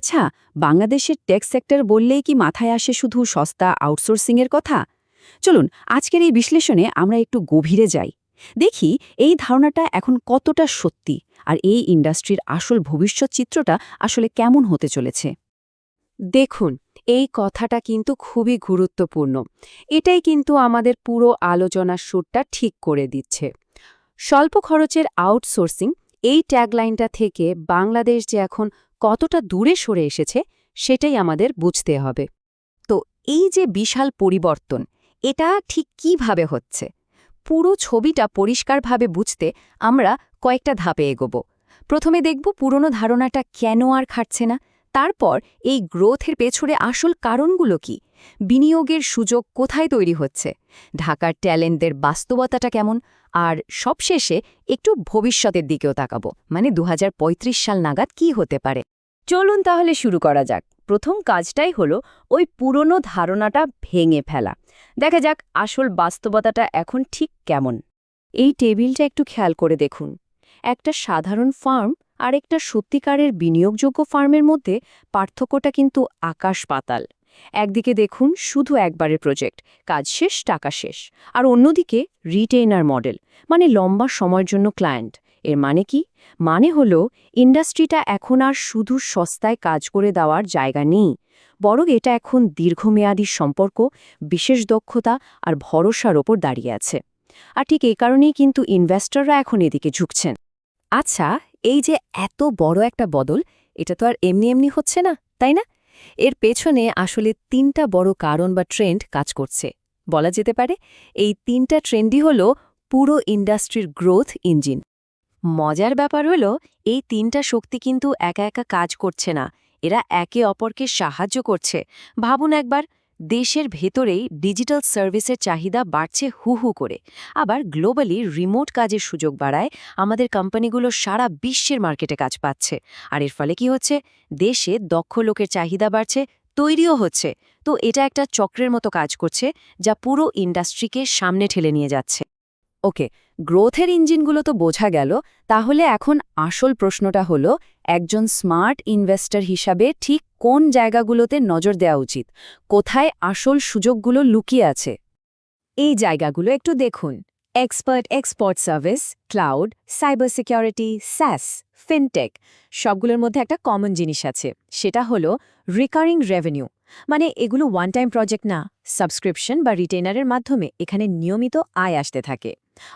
আচ্ছা বাংলাদেশের take sector বললেই কি মাথায় আসে শুধু সস্তা আউটসোর্সিংয়ের কথা? চলুন, আজকের এই বিশ্লেষণে আমরা একটু গভীরে যাই। দেখি এই ধারণাটা এখন কতটা সত্যি আর এই ইন্ডাস্ট্রির আসল ভবিষ্যৎ চিত্রটা আসলে কেমন হতে চলেছে? দেখুন, এই কথাটা কিন্তু খুবই গুরুত্বপূর্ণ। এটাই কিন্তু আমাদের পুরো আলোচনার সুরটা ঠিক করে দিচ্ছে। স্বল্প খরচের আউটসোর্সিং এই ট্যাগলাইনটা থেকে বাংলাদেশ যে এখন কতটা দূরে সরে এসেছে সেটাই আমাদের বুঝতে হবে। তো এই যে বিশাল পরিবর্তন, এটা ঠিক কীভাবে হচ্ছে? পুরো ছবিটা পরিষ্কারভাবে বুঝতে আমরা কয়েকটা ধাপে এগোব। প্রথমে দেখব পুরনো ধারণাটা কেন আর খাটছে না। তারপর এই গ্রোথের পেছনে আসল কারণগুলো কি? বিনিয়োগের সুযোগ কোথায় তৈরি হচ্ছে? ঢাকার ট্যালেন্টদের বাস্তবতাটা কেমন? আর সবশেষে একটু ভবিষ্যতের দিকেও তাকাবো। মানে দু হাজার পঁয়ত্রিশ সাল নাগাদ কি হতে পারে? চলুন তাহলে শুরু করা যাক। প্রথম কাজটাই হলো ওই পুরনো ধারণাটা ভেঙে ফেলা। দেখা যাক আসল বাস্তবতাটা এখন ঠিক কেমন। এই টেবিলটা একটু খেয়াল করে দেখুন। একটা সাধারণ ফার্ম আর একটা সত্যিকারের বিনিয়োগযোগ্য ফার্মের মধ্যে পার্থক্যটা কিন্তু আকাশ পাতাল। একদিকে দেখুন, শুধু একবারের প্রজেক্ট, কাজ শেষ, টাকা শেষ। আর অন্যদিকে রিটেইনার মডেল মানে লম্বা সময়ের জন্য ক্লায়েন্ট। এর মানে কি? মানে হলো, ইন্ডাস্ট্রিটা এখন আর শুধু সস্তায় কাজ করে দেওয়ার জায়গা নেই, বরং এটা এখন দীর্ঘমেয়াদী সম্পর্ক, বিশেষ দক্ষতা আর ভরসার ওপর দাঁড়িয়ে আছে। আর ঠিক এই কারণেই কিন্তু ইনভেস্টররা এখন এদিকে ঝুঁকছেন। আচ্ছা এই যে এত বড় একটা বদল, এটা তো আর এমনি এমনি হচ্ছে না, তাই না? এর পেছনে আসলে তিনটা বড় কারণ বা ট্রেন্ড কাজ করছে। বলা যেতে পারে এই তিনটা ট্রেন্ডই হল পুরো ইন্ডাস্ট্রির গ্রোথ ইঞ্জিন। মজার ব্যাপার হলো এই তিনটা শক্তি কিন্তু একা একা কাজ করছে না, এরা একে অপরকে সাহায্য করছে। ভাবুন একবার দেশের ভেতরেই ডিজিটাল সার্ভিসের চাহিদা বাড়ছে হু হু করে। আবার গ্লোবালি রিমোট কাজের সুযোগ বাড়ায় আমাদের কোম্পানিগুলো সারা বিশ্বের মার্কেটে কাজ পাচ্ছে। আর এর ফলে কি হচ্ছে? দেশে দক্ষ লোকের চাহিদা বাড়ছে, তৈরিও হচ্ছে। তো এটা একটা চক্রের মতো কাজ করছে যা পুরো ইন্ডাস্ট্রিকে সামনে ঠেলে নিয়ে যাচ্ছে। ওকে, গ্রোথের ইঞ্জিনগুলো তো বোঝা গেল, তাহলে এখন আসল প্রশ্নটা হলো, একজন স্মার্ট ইনভেস্টর হিসাবে ঠিক কোন জায়গাগুলোতে নজর দেওয়া উচিত? কোথায় আসল সুযোগগুলো লুকিয়ে আছে? এই জায়গাগুলো একটু দেখুন। Expert export service, cloud, cyber security, SaaS, fintech, সবগুলোর মধ্যে একটা কমন জিনিস আছে, সেটা হলো রিকারিং রেভিনিউ। মানে এগুলো ওয়ান টাইম প্রজেক্ট না, সাবস্ক্রিপশন বা রিটেনারের মাধ্যমে এখানে নিয়মিত আয় আসতে থাকে।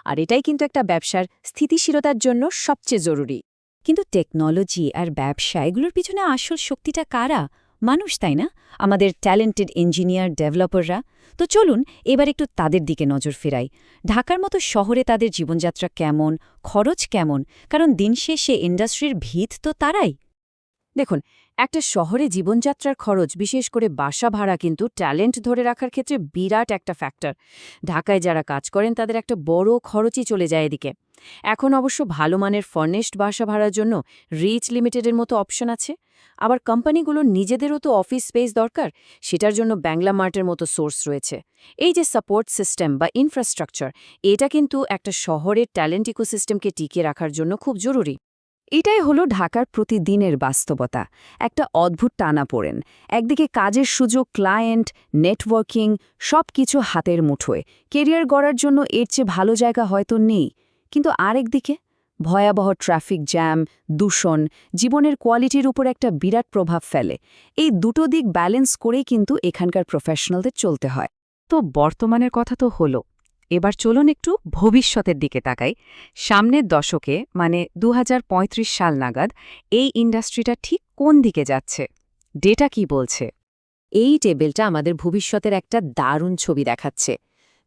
আর এটাই কিন্তু একটা ব্যবসার স্থিতিশীলতার জন্য সবচেয়ে জরুরি। কিন্তু টেকনোলজি আর ব্যবসা, এগুলোর পিছনে আসল শক্তিটা কারা? মানুষ, তাই না? আমাদের ট্যালেন্টেড ইঞ্জিনিয়ার, ডেভেলপাররা। তো চলুন এবার একটু তাদের দিকে নজর ফেরাই। ঢাকার মতো শহরে তাদের জীবনযাত্রা কেমন? খরচ কেমন? কারণ দিন শেষে ইন্ডাস্ট্রির ভিত তো তারাই। দেখুন, একটা শহরে জীবনযাত্রার খরচ, বিশেষ করে বাসা ভাড়া কিন্তু ট্যালেন্ট ধরে রাখার ক্ষেত্রে বিরাট একটা ফ্যাক্টর। ঢাকায় যারা কাজ করেন, তাদের একটা বড় খরচই চলে যায় এদিকে। এখন অবশ্য ভালো মানের ফার্নেস্ট বাসা ভাড়ার জন্য রিচ লিমিটেডের মতো অপশন আছে। আবার কোম্পানিগুলোর নিজেদেরও তো অফিস স্পেস দরকার, সেটার জন্য ব্যাংলা মার্টের মতো সোর্স রয়েছে। এই যে সাপোর্ট সিস্টেম বা ইনফ্রাস্ট্রাকচার এটা কিন্তু একটা শহরের ট্যালেন্ট ইকোসিস্টেমকে টিকিয়ে রাখার জন্য খুব জরুরি। এটাই হলো ঢাকার প্রতিদিনের বাস্তবতা। একটা অদ্ভুত টানা পড়েন। একদিকে কাজের সুযোগ ক্লায়েন্ট নেটওয়ার্কিং সব কিছু হাতের মুঠোয়। কেরিয়ার গড়ার জন্য এর চেয়ে ভালো জায়গা হয়তো নেই। কিন্তু আরেক দিকে, ভয়াবহ ট্রাফিক জ্যাম, দূষণ, জীবনের কোয়ালিটির উপর একটা বিরাট প্রভাব ফেলে। এই দুটো দিক ব্যালেন্স করেই কিন্তু এখানকার প্রফেশনালদের চলতে হয়। তো বর্তমানের কথা তো হলো। এবার চলুন একটু ভবিষ্যতের দিকে তাকাই। সামনের দশকে মানে দু হাজার পঁয়ত্রিশ সাল নাগাদ, এই ইন্ডাস্ট্রিটা ঠিক কোন দিকে যাচ্ছে? ডেটা কি বলছে? এই টেবিলটা আমাদের ভবিষ্যতের একটা দারুণ ছবি দেখাচ্ছে।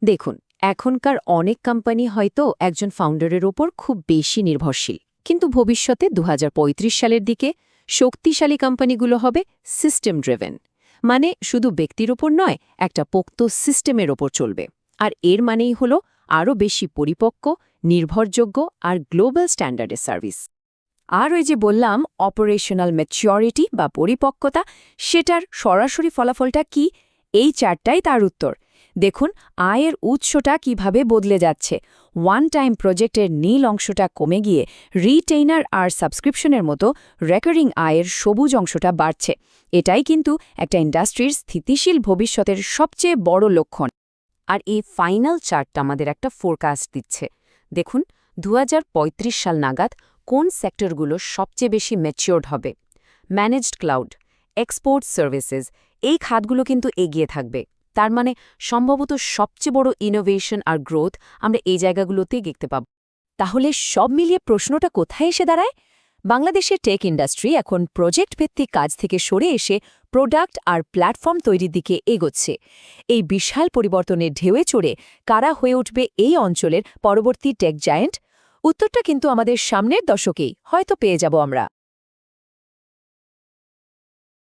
দেখুন, এখনকার অনেক কোম্পানি হয়তো একজন ফাউন্ডারের ওপর খুব বেশি নির্ভরশীল। কিন্তু ভবিষ্যতে দু হাজার পঁয়ত্রিশ সালের দিকে শক্তিশালী কোম্পানিগুলো হবে সিস্টেম ড্রেভেন মানে শুধু ব্যক্তির ওপর নয়, একটা পোক্ত সিস্টেমের ওপর চলবে। আর এর মানেই হল আরও বেশি পরিপক্ক, নির্ভরযোগ্য আর গ্লোবাল স্ট্যান্ডার্ডের সার্ভিস। আর ওই যে বললাম, অপারেশনাল ম্যাচিওরিটি বা পরিপক্কতা, সেটার সরাসরি ফলাফলটা কি? এই চারটাই তার উত্তর। দেখুন, আয়ের উৎসটা কীভাবে বদলে যাচ্ছে। ওয়ান টাইম প্রজেক্টের নীল অংশটা কমে গিয়ে রিটেইনার আর সাবস্ক্রিপশনের মতো রেকারিং আয়ের সবুজ অংশটা বাড়ছে। এটাই কিন্তু একটা ইন্ডাস্ট্রির স্থিতিশীল ভবিষ্যতের সবচেয়ে বড় লক্ষণ। আর এই ফাইনাল চার্টটা আমাদের একটা ফোরকাস্ট দিচ্ছে। দেখুন দু হাজার পঁয়ত্রিশ সাল নাগাদ কোন সেক্টরগুলো সবচেয়ে বেশি ম্যাচিওর্ড হবে? ম্যানেজড ক্লাউড এক্সপোর্ট সার্ভিসেস এই খাতগুলো কিন্তু এগিয়ে থাকবে। তার মানে সম্ভবত সবচেয়ে বড় ইনোভেশন আর গ্রোথ আমরা এই জায়গাগুলোতেই দেখতে পাব। তাহলে সব মিলিয়ে প্রশ্নটা কোথায় এসে দাঁড়ায়? বাংলাদেশের টেক ইন্ডাস্ট্রি এখন প্রজেক্ট ভিত্তিক কাজ থেকে সরে এসে প্রোডাক্ট আর প্ল্যাটফর্ম তৈরির দিকে এগোচ্ছে। এই বিশাল পরিবর্তনের ঢেউয়ে চড়ে কারা হয়ে উঠবে এই অঞ্চলের পরবর্তী টেক জায়েন্ট? উত্তরটা কিন্তু আমাদের সামনের দশকেই হয়তো পেয়ে যাব আমরা।